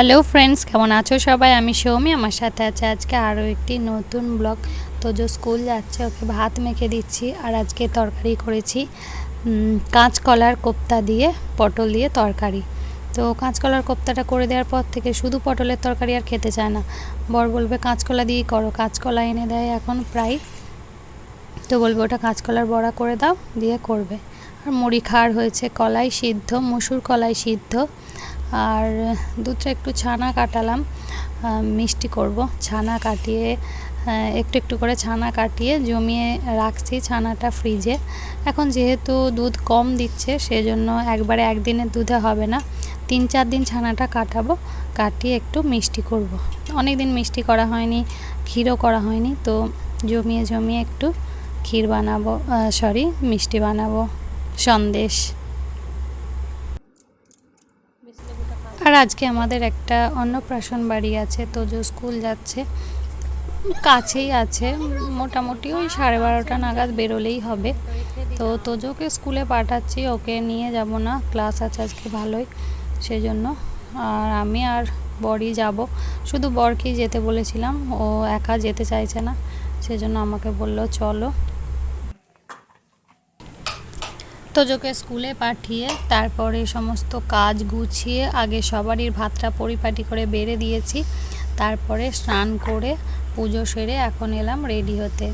Hello friends কেমন আছো সবাই? আমি সৌমি, আমার সাথে আছে আজকে আরও একটি নতুন ব্লগ তো যে স্কুল যাচ্ছে, ওকে ভাত মেখে দিচ্ছি আর আজকে তরকারি করেছি কাঁচকলার কোপ্তা দিয়ে, পটল দিয়ে তরকারি। তো কাঁচকলার কোপ্তাটা করে দেওয়ার পর থেকে শুধু পটলের তরকারি আর খেতে চায় না। বর বলবে, কাঁচকলা দিয়েই করো। কাঁচকলা এনে দেয় এখন প্রায়। তো বলবে, ওটা কাঁচকলার বড়া করে দাও, দিয়ে করবে। আর মুড়ি খাওয়ার হয়েছে কলাই সিদ্ধ, মসুর কলাই সিদ্ধ। আর দুধটা একটু ছানা কাটালাম মিষ্টি করব। ছানা কাটিয়ে একটু একটু করে ছানা কাটিয়ে জমিয়ে রাখছি ছানাটা ফ্রিজে। এখন যেহেতু দুধ কম দিচ্ছে, সেজন্য একবারে একদিনের দুধে হবে না। তিন চার দিন ছানাটা কাটাবো, কাটিয়ে একটু মিষ্টি করব। অনেক দিন মিষ্টি করা হয়নি, ক্ষীরও করা হয়নি, তো জমিয়ে জমিয়ে একটু ক্ষীর বানাবো সরি মিষ্টি বানাবো। সন্দেশ। আর আজকে আমাদের একটা অন্নপ্রাশন বাড়ি আছে, তোজো স্কুল যাচ্ছে। কাছেই আছে, মোটামুটি ওই সাড়ে বারোটা নাগাদ বেরোলেই হবে। তো তোজোকে স্কুলে পাঠাচ্ছি, ওকে নিয়ে যাব না, ক্লাস আছে আজকে ভালোই, সেজন্য। আর আমি আর বরই যাব। শুধু বরকেই যেতে বলেছিলাম, ও একা যেতে চাইছে না, সেজন্য আমাকে বলল, চলো। তোজোকে স্কুলে পাঠিয়ে তারপরে সমস্ত কাজ গুছিয়ে আগে সবারই ভাতটা পরিপাটি করে বেড়ে দিয়েছি। তারপরে স্নান করে পুজো সেরে এখন এলাম রেডি হতে।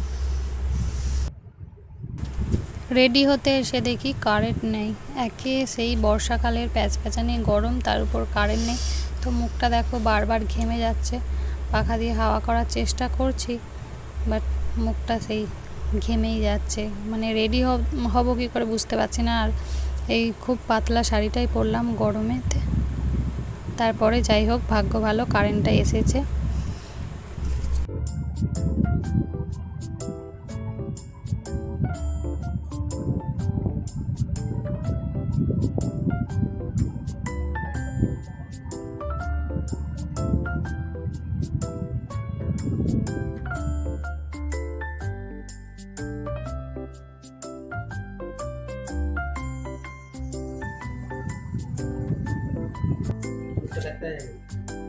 রেডি হতে এসে দেখি কারেন্ট নেই। একে সেই বর্ষাকালের প্যাচপ্যাচানি গরম, তার উপর কারেন্ট নেই। তো মুখটা দেখো বারবার ঘেমে যাচ্ছে। পাখা দিয়ে হাওয়া করার চেষ্টা করছি, বাট মুখটা সেই ঘেমেই যাচ্ছে। মানে রেডি হব কি করে বুঝতে পারছি না। আর এই খুব পাতলা শাড়িটাই পরলাম গরমেতে। তারপরে যাই হোক, ভাগ্য ভালো কারেন্টটা এসেছে। Thanks.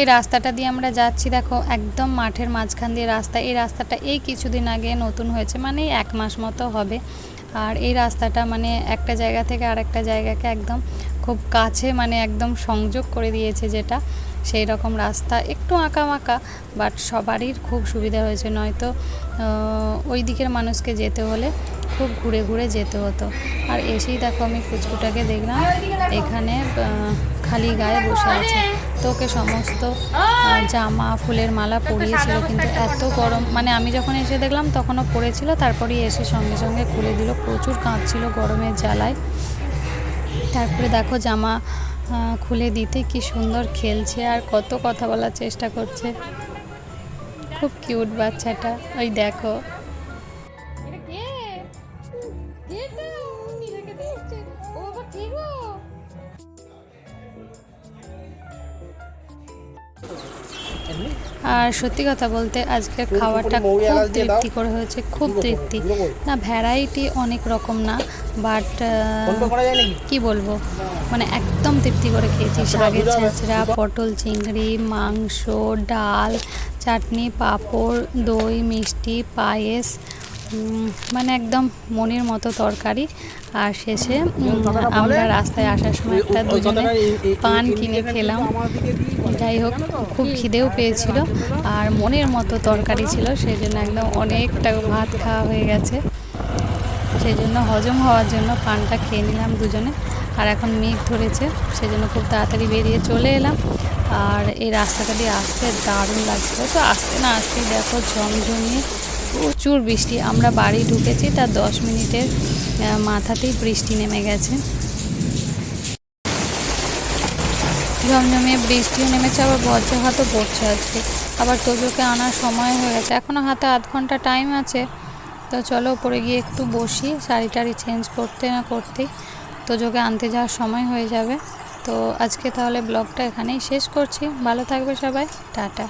এই রাস্তাটা দিয়ে আমরা যাচ্ছি, দেখো, একদম মাঠের মাঝখান দিয়ে রাস্তা। এই রাস্তাটা এই কিছুদিন আগে নতুন হয়েছে মানে এক মাস মতো হবে। আর এই রাস্তাটা মানে একটা জায়গা থেকে আরেকটা জায়গাকে একদম খুব কাছে মানে একদম সংযোগ করে দিয়েছে যেটা, সেই রকম রাস্তা। একটু আঁকা মাঁকা বাট সবারই খুব সুবিধা হয়েছে। নয়তো ওই দিকের মানুষকে যেতে হলে খুব ঘুরে ঘুরে যেতে হতো। আর এসেই দেখো, আমি ফুচকুটাকে দেখলাম। এখানে খালি গায়ে বসে আছে। তো ওকে সমস্ত জামা ফুলের মালা পরিয়েছিল কিন্তু এত গরম। মানে আমি যখন এসে দেখলাম তখনও পড়েছিল তারপরেই এসে সঙ্গে সঙ্গে খুলে দিল প্রচুর কাঁদছিল গরমের জ্বালায়। তারপরে দেখো জামা খুলে দিতে কি সুন্দর খেলছে আর কত কথা বলার চেষ্টা করছে। খুব কিউট বাচ্চাটা ওই দেখো। আর সত্যি কথা বলতে আজকের খাওয়াটা খুব তৃপ্তি করে হয়েছে খুব তৃপ্তি। না ভ্যারাইটি অনেক রকম না বাট কি বলব? মানে একদম তৃপ্তি করে খেয়েছি শাকের ছেঁচড়া পটল চিংড়ি মাংস ডাল চাটনি পাঁপড় দই মিষ্টি পায়েস মানে একদম মনের মতো তরকারি। আর শেষে আমরা রাস্তায় আসার সময় একটা দুজনে পান কিনে খেলাম। যাই হোক খুব খিদেও পেয়েছিল। আর মনের মতো তরকারি ছিল সেই জন্য একদম অনেকটা ভাত খাওয়া হয়ে গেছে। সেই জন্য হজম হওয়ার জন্য পানটা খেয়ে নিলাম দুজনে। আর এখন মেঘ ধরেছে সেই জন্য খুব তাড়াতাড়ি বেরিয়ে চলে এলাম। আর এই রাস্তাটা দিয়ে আসতে দারুণ লাগছিল। তো আসতে না আসতেই দেখো ঝমঝমিয়ে প্রচুর বৃষ্টি। আমরা বাড়ি ঢুকেছি তার দশ মিনিটের মাথাতেই বৃষ্টি নেমে গেছে। ঝমঝমিয়ে বৃষ্টিও নেমেছে, আবার বজ্র বজ্রঘাতও পড়ছে আজকে। আবার তোজোকে আনার সময় হয়ে গেছে। এখনও হাতে আধ ঘণ্টা টাইম আছে। তো চলো উপরে গিয়ে একটু বসি, শাড়ি টাড়ি চেঞ্জ করতে না করতেই তোজোকে আনতে যাওয়ার সময় হয়ে যাবে। তো আজকে তাহলে ব্লগটা এখানেই শেষ করছি। ভালো থাকবে সবাই। টাটা।